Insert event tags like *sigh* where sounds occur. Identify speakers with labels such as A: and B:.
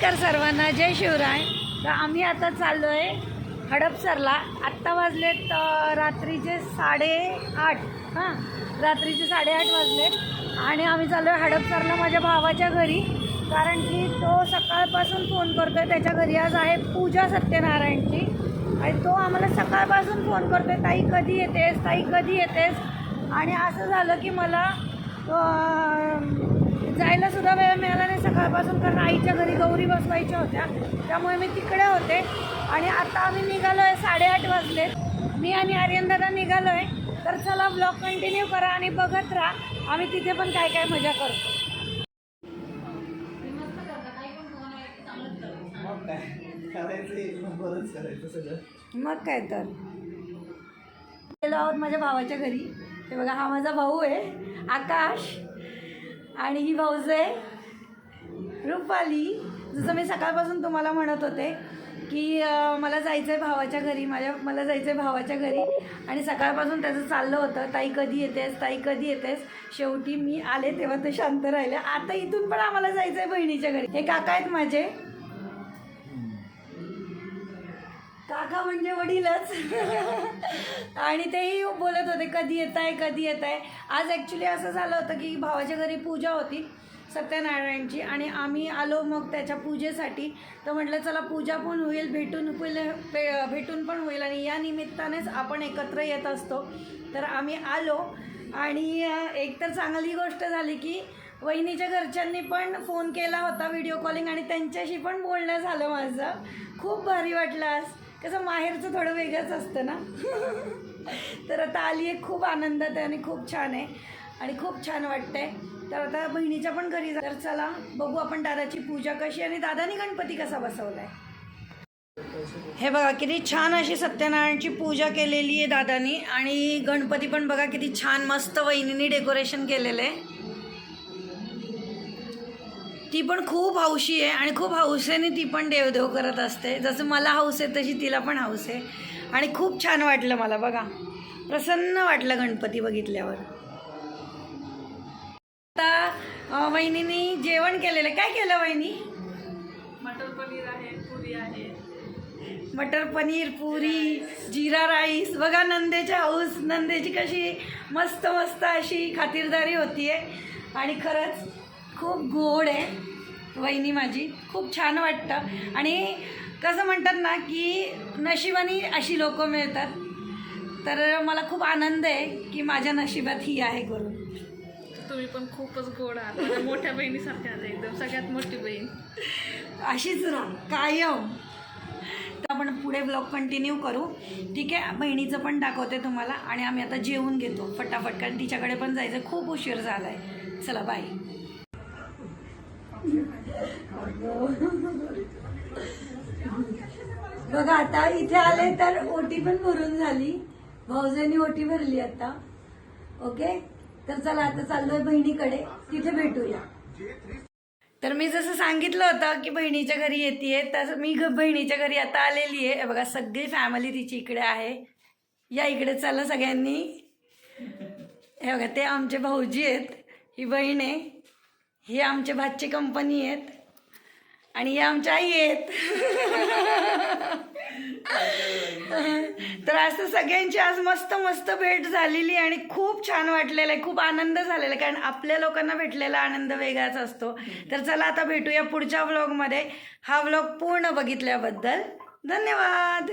A: नमस्कार सर्वांना जय शिवराय. तर आम्ही आता चाललो आहे हडपसरला. आत्ता वाजलेत रात्रीचे रात्रीचे साडेआठ. हां रात्रीचे साडेआठ वाजलेत. आणि आम्ही चाललो आहे हडपसरला माझ्या भावाच्या घरी. कारण की तो सकाळपासून फोन करतो आहे त्याच्या घरी आज आहे पूजा सत्यनारायणची. आणि तो आम्हाला सकाळपासून फोन करतो आहे ताई कधी येतेस? ताई कधी येतेस? आणि असं झालं की मला जायला सुद्धा वेळ मिळाला नाही. सकाळपासून कारण आईच्या घरी गौरी बसवायच्या होत्या. त्यामुळे मी तिकडे होते. आणि आता आम्ही निघालो आहे साडेआठ वाजले. मी आणि आर्यन दादा निघालो आहे तर चला ब्लॉग कंटिन्यू करा आणि बघत राहा. आम्ही तिथे पण काय काय मजा करतो
B: मग काय
A: मग काय तर. गेलो आहोत माझ्या भावाच्या घरी. ते बघा हा माझा भाऊ आहे आकाश. आणि ही भाऊज आहे रुपाली जसं मी सकाळपासून तुम्हाला म्हणत होते की मला जायचं आहे भावाच्या घरी माझ्या मला जायचं आहे भावाच्या घरी. आणि सकाळपासून त्याचं चाललं होतं ताई कधी येतेस? ताई कधी येतेस? शेवटी मी आले तेव्हा ते शांत राहिले. आता इथून पण आम्हाला जायचं आहे बहिणीच्या घरी. हे काका आहेत माझे. काका म्हणजे वडीलच. आणि तेही बोलत होते कधी येत आहे कधी येत आहे आज ॲक्च्युली असं झालं होतं की भावाच्या घरी पूजा होती सत्यनारायणची आणि आम्ही आलो मग त्याच्या पूजेसाठी. तर म्हटलं चला पूजा पण होईल भेटून होईल पे भेटून पण होईल. आणि या निमित्तानेच आपण एकत्र येत असतो. तर आम्ही आलो आणि एक तर चांगली गोष्ट झाली की वहिनीच्या घरच्यांनी पण फोन केला होता व्हिडिओ कॉलिंग आणि त्यांच्याशी पण बोलणं झालं माझं. खूप भारी वाटलं आज. कसं माहेरचं थोडं वेगळंच असतं ना? तर आता आली आहे खूप आनंदात आहे आणि खूप छान आहे. आणि खूप छान वाटतंय. तर आता बहिणीच्या पण घरी जा तर चला बघू आपण दादाची पूजा कशी आणि दादानी गणपती कसा बसवलाय. हे बघा किती छान अशी सत्यनारायणची पूजा केलेली आहे दादानी. आणि गणपती पण बघा किती छान मस्त वहिनीनी डेकोरेशन केलेलं आहे. ती पण खूप हौशी आहे आणि खूप हौसेने ती पण देवदेव करत असते. जसं मला हौस आहे तशी तिला पण हौस आहे. आणि खूप छान वाटलं मला बघा. प्रसन्न वाटलं गणपती बघितल्यावर. आता अं, वहिनीनी जेवण केलेलं. आहे. काय केलं वहिनी?
C: मटर पनीर आहे पुरी आहे.
A: मटर पनीर पुरी जिरा राईस. बघा नंदेच्या हाऊस नंदेची कशी मस्त मस्त अशी खातिरदारी होतीये. आणि खरंच खूप गोड आहे. वहिनी माझी खूप छान वाटतं. आणि कसं म्हणतात ना की नशिबाने अशी लोक मिळतात. तर मला खूप आनंद आहे की माझ्या नशिबात ही आहे करून
C: तुम्ही पण खूपच गोड आहात. मोठ्या बहिणीसारख्या आहात एकदम सगळ्यात मोठी बहीण.
A: अशीच राहा कायम. तर आपण पुढे ब्लॉग कंटिन्यू करू. ठीक आहे बहिणीचं पण दाखवते तुम्हाला आणि आम्ही आता जेवून घेतो फटाफट. कारण तिच्याकडे पण जायचं खूप उशीर झाला आहे चला बाय *laughs* बघा आता इथे आले तर ओटी पण भरून झाली. भाऊजांनी ओटी भरली आता. ओके? तर चला आता चाललोय बहिणीकडे. तिथे भेटूया. तर मी जसं सांगितलं होतं की बहिणीच्या घरी येते तसं मी बहिणीच्या घरी आता आलेली आहे बघा सगळी फॅमिली तिची इकडे आहे. या इकडे चला सगळ्यांनी. हे बघा ते आमचे भाऊजी आहेत. ही बहीण आहे. हे आमचे भातची कंपनी आहेत. आणि हे आमच्या आई आहेत. तर असं सगळ्यांची आज मस्त मस्त भेट झालेली आणि खूप छान वाटलेलं आहे. खूप आनंद झालेला आहे. कारण आपल्या लोकांना भेटलेला आनंद वेगळाच असतो. तर चला आता भेटूया पुढच्या व्लॉगमध्ये हा व्लॉग पूर्ण बघितल्याबद्दल धन्यवाद.